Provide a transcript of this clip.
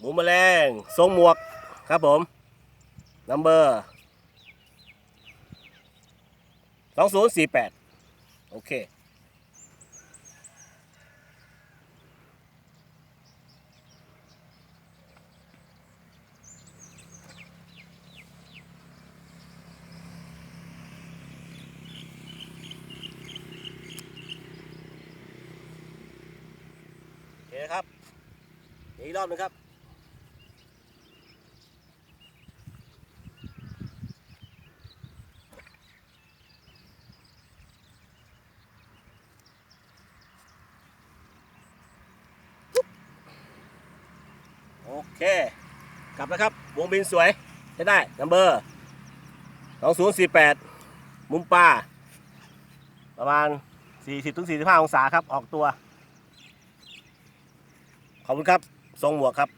หมูแมลงทรงหมวกครับผมนัมเบอร์สองศูนย์สี่แปดโอเคโอเครับอีกรอบนึงครับ โอเค กลับแล้วครับ วงบินสวยใช้ได้นัมเบอร์สี่แปดมุมปลาประมาณสี่สิบถึงสี่สิบห้าองศาครับ ออกตัว ขอบคุณครับ ทรงหมวกครับ